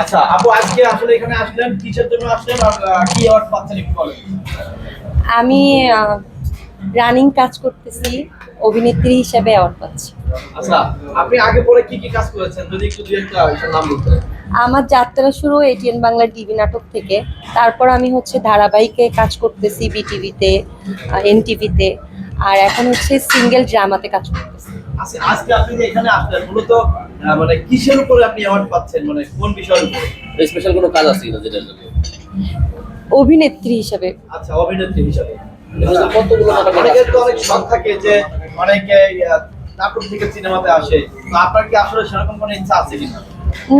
আচ্ছা আপু আজকে আসলে এখানে আসলেন কিসের জন্য আসলেন আর কি অ্যাওয়ার্ড পাচ্ছেন একটু বলেন? আমি রানিং কাজ করতেছি অভিনেত্রী হিসেবে অ্যাওয়ার্ড পাচ্ছি। আচ্ছা আপনি আগে পরে কি কি কাজ করেছেন? যদি একটু দুই একটা নাম বলতেন আমার যাত্রা শুরু এটিএন বাংলা টিভি নাটক থেকে। তারপর আমি হচ্ছে ধারাবাহিকে কাজ করতেছি বিটিভিতে এনটিভিতে আর এখন হচ্ছে সিঙ্গেল ড্রামাতে কাজ করতেছি। আজকে আপনি যে এখানে আসলেন মূলত মানে কিসের উপরে আপনি অ্যাওয়ার্ড পাচ্ছেন? মানে কোন বিষয়ের উপরে? স্পেশাল কোনো কাজ আছে কিনা যেটার জন্য অভিনেত্রী হিসেবে। আচ্ছা অভিনেত্রী হিসাবে। কতগুলো নাটক অনেকের তো অনেক শখ থাকে যে অনেকে নাটক থেকে সিনেমাতে আসে। তো আপনার কি আসলে সেরকম কোনো ইচ্ছা আছে কিনা?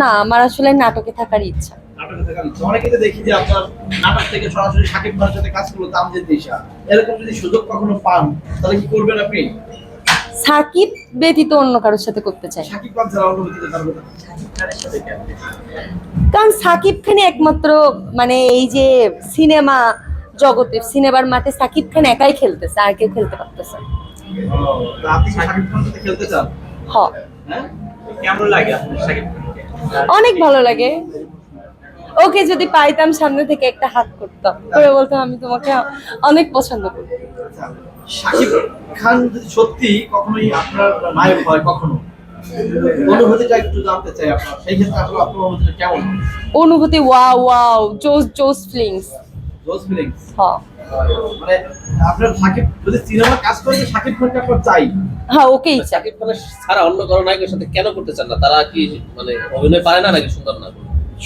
না আমার আসলে নাটকে থাকার ইচ্ছা। নাটকে থাকার ইচ্ছা। অনেকে তো দেখি যে আপনার নাটক থেকে সরাসরি সাকিব খানের সাথে কাজ করল তাম যে দিশা। এরকম যদি সুযোগ কখনো পান তাহলে কি করবেন আপনি? সাকিব ব্যতীত অন্য কারোর সাথে করতে চাই খান? কারণ সাকিব খানই একমাত্র মানে এই যে সিনেমা জগতে সিনেমার মাঠে সাকিব খান একাই খেলতেছে আর কেউ খেলতে পারতেছে হ্যাঁ? অনেক ভালো লাগে। ওকে যদি পাইতাম সামনে থেকে একটা হাত করতাম। করে বলতাম আমি তোমাকে অনেক পছন্দ করি। সাকিব খান সত্যি কখনোই আপনার নায়ক হয় কখনো? অনুভূতিটা একটু জানতে চাই আপনার। সেই ক্ষেত্রে আসলে আপনার অনুভূতিটা কেমন? অনুভূতি ওয়াও ওয়াও জোস জোস ফিলিংস জোস ফিলিংস হ মানে আপনার সাকিব যদি সিনেমা কাজ করে তো সাকিব খানকে আপনার চাই? হ্যাঁ ওকেই সাকিব খানের ছাড়া অন্য কারও নায়কের সাথে কেন করতে চান না? তারা কি মানে অভিনয় পারে না নাকি সুন্দর না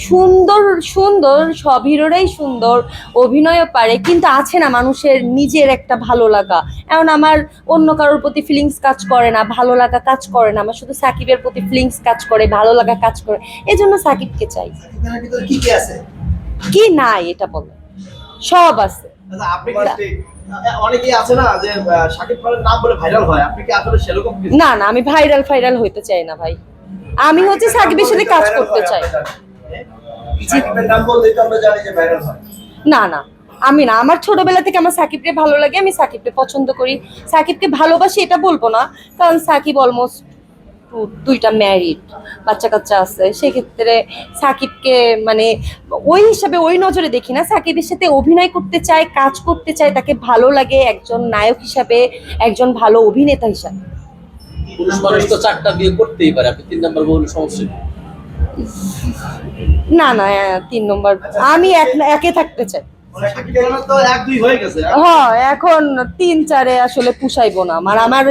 সুন্দর সুন্দর সব হিরোরাই সুন্দর অভিনয়ও পারে কিন্তু আছে না মানুষের নিজের একটা ভালো লাগা। এমন আমার অন্য কারোর প্রতি ফিলিংস কাজ করে না ভালো লাগা কাজ করে না আমার শুধু সাকিবের প্রতি ফিলিংস কাজ করে ভালো লাগা কাজ করে এই জন্য সাকিবকে চাই। কি নাই এটা বলে। সব আছে। আচ্ছা অনেকেই আছে না যে সাকিব খানের নাম বলে ভাইরাল হয় আপনি কি আসলে সেরকম না না আমি ভাইরাল ফাইরাল হইতে চাই না ভাই। আমি হচ্ছে সাকিবের সাথে কাজ করতে চাই। না না। আমি না আমার ছোটবেলা থেকে আমার সাকিবকে ভালো লাগে আমি সাকিবকে পছন্দ করি। সাকিবকে ভালোবাসি এটা বলব না। কারণ সাকিব অলমোস্ট দুইটা ম্যারিড বাচ্চা কাচ্চা আছে। সেক্ষেত্রে সাকিবকে মানে ওই হিসাবে ওই নজরে দেখি না। সাকিবের সাথে অভিনয় করতে চাই কাজ করতে চাই তাকে ভালো লাগে একজন নায়ক হিসাবে একজন ভালো অভিনেতা হিসাবে। পুরুষ মানুষ তো চারটা বিয়ে করতেই পারে। আপনি তিন নাম্বার বলে সমস্যা? না না তিন নম্বর আমি এক একে থাকতে চাই। মানে হয়ে গেছে হ্যাঁ এখন তিন চারে আসলে পুষাইবো না। আমার আমার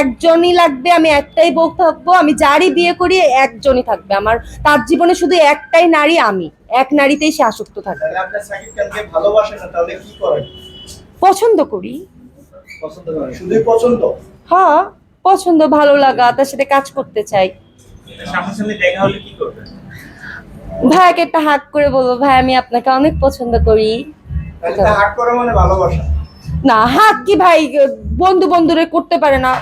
একজনই লাগবে আমি একটাই বউ থাকব আমি যারই বিয়ে করি একজনই থাকবে। আমার তার জীবনে শুধু একটাই নারী আমি। এক নারীতেই সে আসক্ত থাকবে। তাহলে আপনি সাকিব খানকে ভালোবাসেন না তাহলে কি করেন? পছন্দ করি। হ্যাঁ পছন্দ ভালো লাগা তার সাথে কাজ করতে চাই। দেখা হলে কি করবেন? ভাইকে একটা হাক করে বলব ভাই আমি আপনাকে অনেক পছন্দ করি। মানে ভালোবাসা? না হাক কি ভাই? বন্ধু বন্ধুরে করতে পারে না।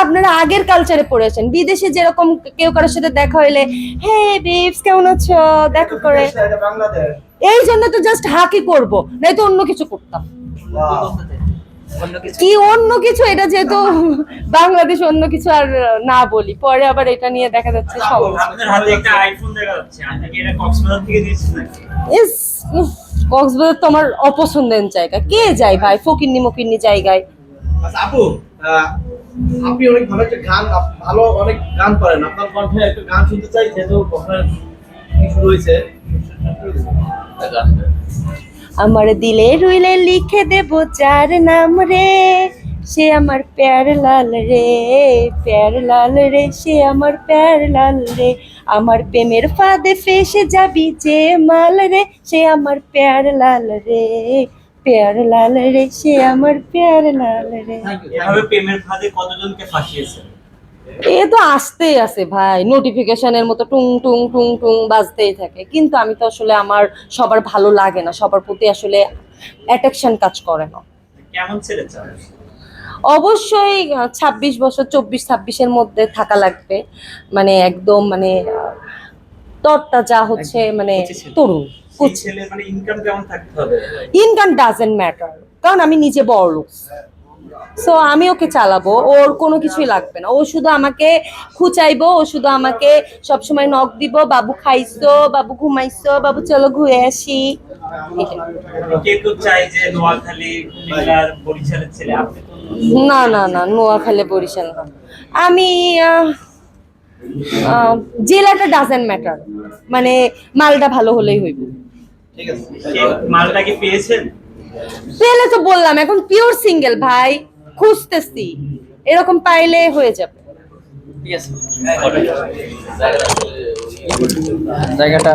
আপনারা আগের কালচারে পড়েছেন। বিদেশে যেরকম কেউ কারোর সাথে দেখা হইলে হে বেবস কেমন আছো? দেখা করে। এই জন্য তো জাস্ট হাকি করব নাই তো অন্য কিছু করতাম। কি অন্য কিছু? এটা যেহেতু বাংলাদেশ অন্য কিছু আর না বলি। পরে আবার এটা নিয়ে দেখা যাচ্ছে সমস্যা। আপনার হাতে একটা আইফোন দেখা যাচ্ছে। আপনি কি এটা কক্সবাজার তো আমার অপছন্দের জায়গা। কে যায় ভাই? ফকিন্নি মকিন্নি জায়গায়। আচ্ছা আপু আপনি অনেক ভালো একটা গান ভালো অনেক গান করেন আপনার কণ্ঠে একটা গান শুনতে চাই যেহেতু শুরু হয়েছে। গান। আমার দিলে রুইলে লিখে দেব যার নাম রে। সে আমার প্যার লাল রে, প্যার লাল রে, সে আমার প্যার লাল রে। আমার প্রেমের ফাঁদে ফেসে যাবি যে মাল রে, সে আমার প্যার লাল রে, প্যার লাল রে, সে আমার প্যার লাল রে। প্রেমের ফাঁদে কতজনকে ফাঁসিয়েছেন? এ তো আসতেই আছে ভাই নোটিফিকেশনের মতো টুং টুং টুং টুং বাজতেই থাকে। কিন্তু আমি তো আসলে আমার সবার ভালো লাগে না সবার প্রতি আসলে অ্যাট্রাকশন কাজ করে না। কেমন ছেলে অবশ্যই ছাব্বিশ বছর চব্বিশ ছাব্বিশের মধ্যে থাকা লাগবে। মানে একদম মানে তরটা যা হচ্ছে মানে তরুণ মানে ইনকাম ডাজেন্ট ম্যাটার কারণ আমি নিজে বড় লোক সো আমি ওকে চালাবো ওর কোনো কিছুই লাগবে না। ও শুধু আমাকে খুচাইবো ও শুধু আমাকে সবসময় নখ দিব বাবু খাইছো বাবু ঘুমাইছো বাবু চলো ঘুরে আসি। না না না নোয়াখালী বরিশাল না। আমি জেলাটা ডাজেন্ট ম্যাটার মানে মালটা ভালো হলেই হইব। ঠিক আছে মালটা কি পেয়েছেন? পেলে তো বললাম এখন পিওর সিঙ্গেল ভাই খুঁজতেছি। এরকম পাইলে হয়ে যাবে। জায়গাটা